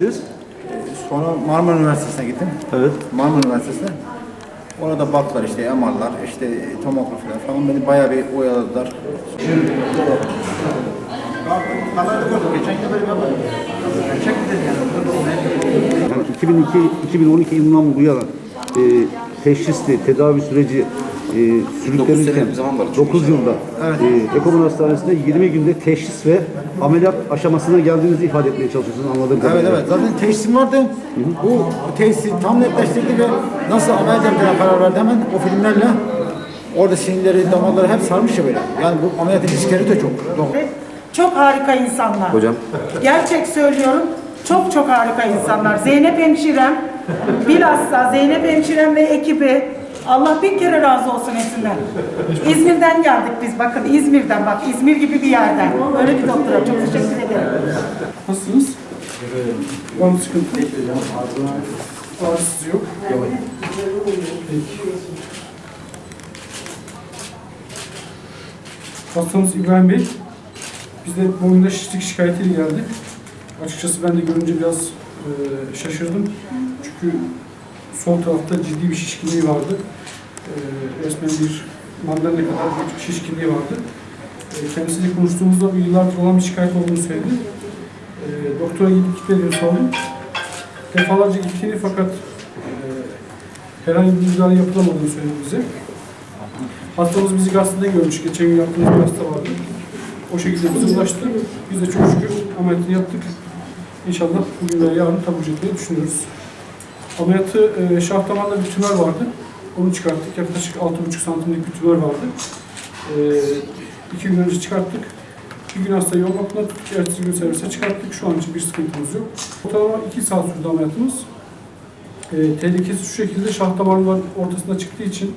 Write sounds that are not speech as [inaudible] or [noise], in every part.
Biz? Sonra Marmara Üniversitesi'ne gittim. Evet. Marmara Üniversitesi'ne. Orada baktılar işte MR'lar, işte tomografiler falan beni bayağı bir oyaladılar. Haber'de gördüm. Geçen gün böyle bir haber. Gerçek mi dedi yani? Yani 2002-2012 yılından bu yana e, teşhisli tedavi süreci e, sürüklenirken sene bir zaman var, çok 9 yılda e, Ekonomi Hastanesi'nde 20 günde teşhis ve ameliyat aşamasına geldiğinizi ifade etmeye çalışıyorsunuz anladığım Evet kadarıyla. evet. Zaten teşhisim vardı. Bu teşhisi tam netleştirdi ve nasıl ameliyat yapacağına karar verdi hemen o filmlerle. Orada sinirleri, damarları hep sarmış ya böyle. Yani bu ameliyatın riskleri de çok. Doğru. Çok harika insanlar. Hocam. Gerçek söylüyorum. Çok çok harika insanlar. Zeynep hemşirem, bilhassa Zeynep hemşirem ve ekibi Allah bin kere razı olsun hepsinden. İzmir'den geldik biz. Bakın İzmir'den bak. İzmir gibi bir yerden. Öyle bir doktora. Çok teşekkür ederim. Nasılsınız? Var mı sıkıntı? Ağrısız yok. Peki. Hastamız İbrahim Bey. Biz de boyunda şişlik şikayetiyle geldi. Açıkçası ben de görünce biraz e, şaşırdım. Çünkü sol tarafta ciddi bir şişkinliği vardı. E, resmen bir mandalina kadar bir şişkinliği vardı. E, kendisiyle konuştuğumuzda bu yıllardır olan bir şikayet olduğunu söyledi. E, doktora gidip gitmediğini sordum. Defalarca gittiğini fakat e, herhangi bir müdahale yapılamadığını söyledi bize. Hastamız bizi gazetede görmüş. Geçen gün yaptığımız bir hasta vardı. O şekilde bize ulaştı. Biz de çok şükür ameliyatını yaptık. İnşallah bugün veya yarın taburcu etmeyi düşünüyoruz. Ameliyatı e, şah damarında bir tümör vardı. Onu çıkarttık. Yaklaşık 6,5 santimlik bir tümör vardı. E, iki gün önce çıkarttık. Bir gün hasta yoğun bakımda tuttuk. Ertesi gün servise çıkarttık. Şu an için bir sıkıntımız yok. Ortalama 2 saat sürdü ameliyatımız. E, tehlikesi şu şekilde şah damarların ortasında çıktığı için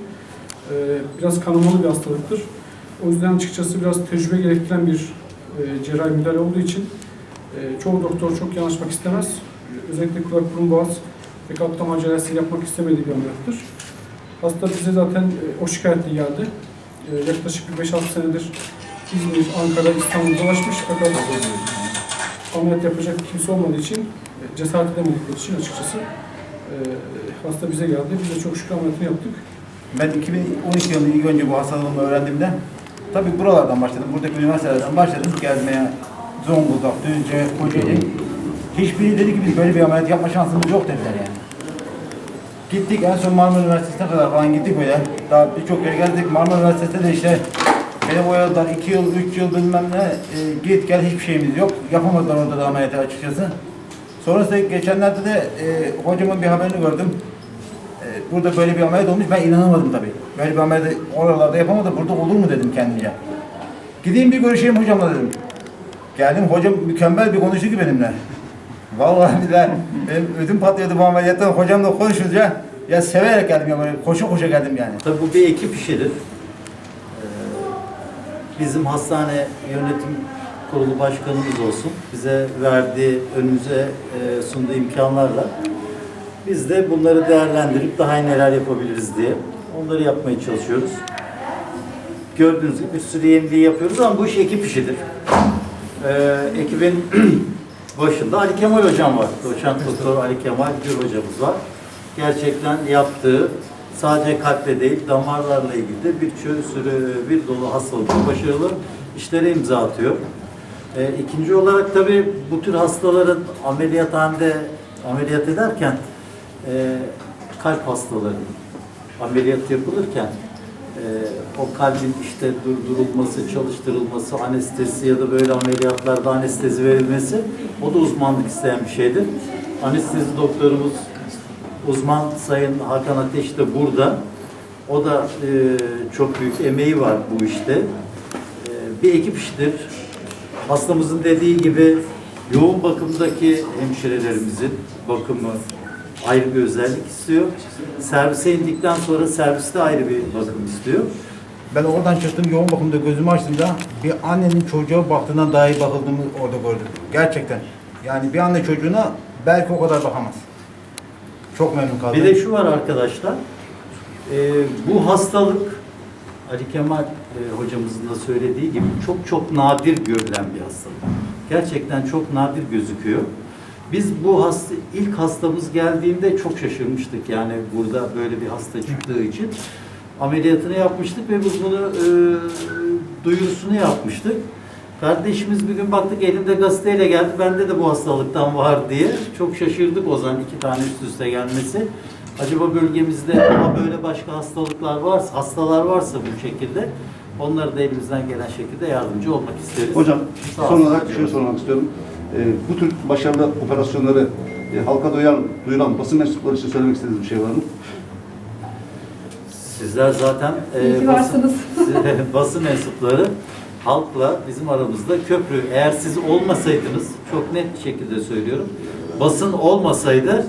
e, biraz kanamalı bir hastalıktır. O yüzden açıkçası biraz tecrübe gerektiren bir e, cerrahi müdahale olduğu için e, çoğu doktor çok yanaşmak istemez. Özellikle kulak burun boğaz ve kalp damar cerrahisi yapmak istemediği bir ameliyattır. Hasta bize zaten e, o şikayetle geldi. E, yaklaşık bir 5-6 senedir İzmir, Ankara, İstanbul dolaşmış fakat ameliyat yapacak kimse olmadığı için e, cesaret edemedikleri için açıkçası hasta bize geldi. Biz de çok şükür ameliyatını yaptık. Ben 2012 yılında ilk önce bu hastalığımı öğrendiğimde tabii buralardan başladım. Buradaki üniversitelerden başladım gezmeye. Zonguldak, Düzce, Kocaeli. Hiçbiri dedi ki biz böyle bir ameliyat yapma şansımız yok dediler yani. Gittik en son Marmara Üniversitesi'ne kadar falan gittik böyle. Daha birçok yere geldik. Marmara Üniversitesi'nde de işte beni boyadılar. 2 yıl, 3 yıl bilmem ne. E, git gel hiçbir şeyimiz yok. Yapamadılar orada da ameliyatı açıkçası. Sonrasında geçenlerde de e, hocamın bir haberini gördüm. E, burada böyle bir ameliyat olmuş. Ben inanamadım tabii. Böyle bir ameliyat oralarda yapamadı. Burada olur mu dedim kendimce. Gideyim bir görüşeyim hocamla dedim. Geldim hocam mükemmel bir konuştu ki benimle. Vallahi billahi benim ödüm patlıyordu bu ameliyattan. Hocamla konuşunca ya severek geldim ya böyle koşa koşa geldim yani. Tabii bu bir ekip işidir. Ee, Bizim hastane yönetim kurulu başkanımız olsun. Bize verdiği, önümüze e, sunduğu imkanlarla biz de bunları değerlendirip daha neler yapabiliriz diye onları yapmaya çalışıyoruz. Gördüğünüz gibi bir sürü yeniliği yapıyoruz ama bu iş ekip işidir. Ee, ekibin [clears throat] başında Ali Kemal hocam var. Doçent Doktor Ali Kemal Gür hocamız var. Gerçekten yaptığı sadece kalple değil damarlarla ilgili de bir sürü bir dolu hastalıkta başarılı işlere imza atıyor. Ee, ikinci olarak tabii bu tür hastaların ameliyathanede ameliyat ederken e, kalp hastaları ameliyat yapılırken e, o kalbin işte durdurulması, çalıştırılması, anestezi ya da böyle ameliyatlarda anestezi verilmesi o da uzmanlık isteyen bir şeydir. Anestezi doktorumuz uzman Sayın Hakan Ateş de burada. O da e, çok büyük emeği var bu işte. E, bir ekip işidir. Hastamızın dediği gibi yoğun bakımdaki hemşirelerimizin bakımı ayrı bir özellik istiyor. Servise indikten sonra serviste ayrı bir bakım istiyor. Ben oradan çıktım yoğun bakımda gözümü açtığımda bir annenin çocuğa baktığından daha iyi bakıldığımı orada gördüm. Gerçekten. Yani bir anne çocuğuna belki o kadar bakamaz. Çok memnun kaldım. Bir de şu var arkadaşlar. e, bu hastalık Ali Kemal e, hocamızın da söylediği gibi çok çok nadir görülen bir hastalık. Gerçekten çok nadir gözüküyor. Biz bu hasta, ilk hastamız geldiğinde çok şaşırmıştık yani burada böyle bir hasta çıktığı için. Ameliyatını yapmıştık ve biz bunu e, duyurusunu yapmıştık. Kardeşimiz bir gün baktık elimde gazeteyle geldi. Bende de bu hastalıktan var diye. Çok şaşırdık o zaman iki tane üst üste gelmesi. Acaba bölgemizde daha böyle başka hastalıklar varsa, hastalar varsa bu şekilde onları da elimizden gelen şekilde yardımcı olmak isteriz. Hocam Sağ son olarak şöyle sormak istiyorum. Ee, bu tür başarılı operasyonları e, halka duyan, duyuran basın mensupları için söylemek istediğiniz bir şey var mı? Sizler zaten ki basın, [laughs] basın mensupları halkla bizim aramızda köprü. Eğer siz olmasaydınız, çok net bir şekilde söylüyorum, basın olmasaydı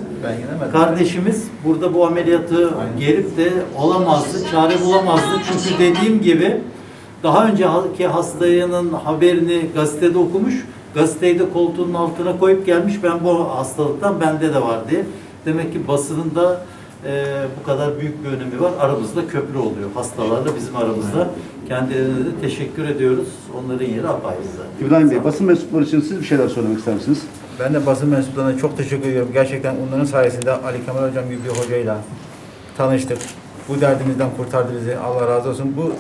kardeşimiz burada bu ameliyatı gelip de olamazdı, çare bulamazdı. Çünkü dediğim gibi daha önceki hastanın haberini gazetede okumuş, gazeteyi de koltuğunun altına koyup gelmiş ben bu hastalıktan bende de var diye. Demek ki basının da e, bu kadar büyük bir önemi var. Aramızda köprü oluyor hastalarla bizim aramızda. Kendilerine de teşekkür ediyoruz. Onların yeri apayrı zaten. İbrahim Bey, basın mensupları için siz bir şeyler söylemek ister misiniz? Ben de basın mensuplarına çok teşekkür ediyorum. Gerçekten onların sayesinde Ali Kemal Hocam gibi bir hocayla tanıştık. Bu derdimizden kurtardı bizi. Allah razı olsun. Bu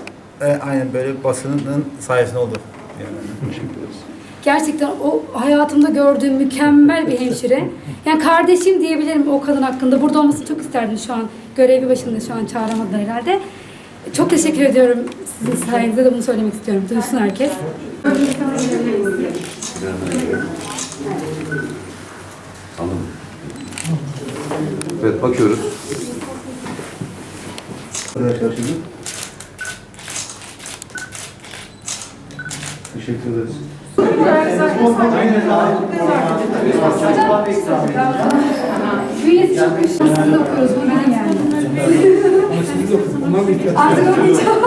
e, aynen böyle basının sayesinde oldu. Yani. Teşekkür ederiz. Gerçekten o hayatımda gördüğüm mükemmel bir hemşire. Yani kardeşim diyebilirim o kadın hakkında. Burada olmasını çok isterdim şu an. Görevi başında şu an çağıramadılar herhalde. Çok teşekkür ediyorum. Sizin sayenizde de bunu söylemek istiyorum. Duysun herkes. Anladım. Evet, bakıyoruz. Arkadaşlar Teşekkür ederiz. Büyülesi çok güçlü. Siz de okuyoruz. Bu benim yani. Artık okuyacağım.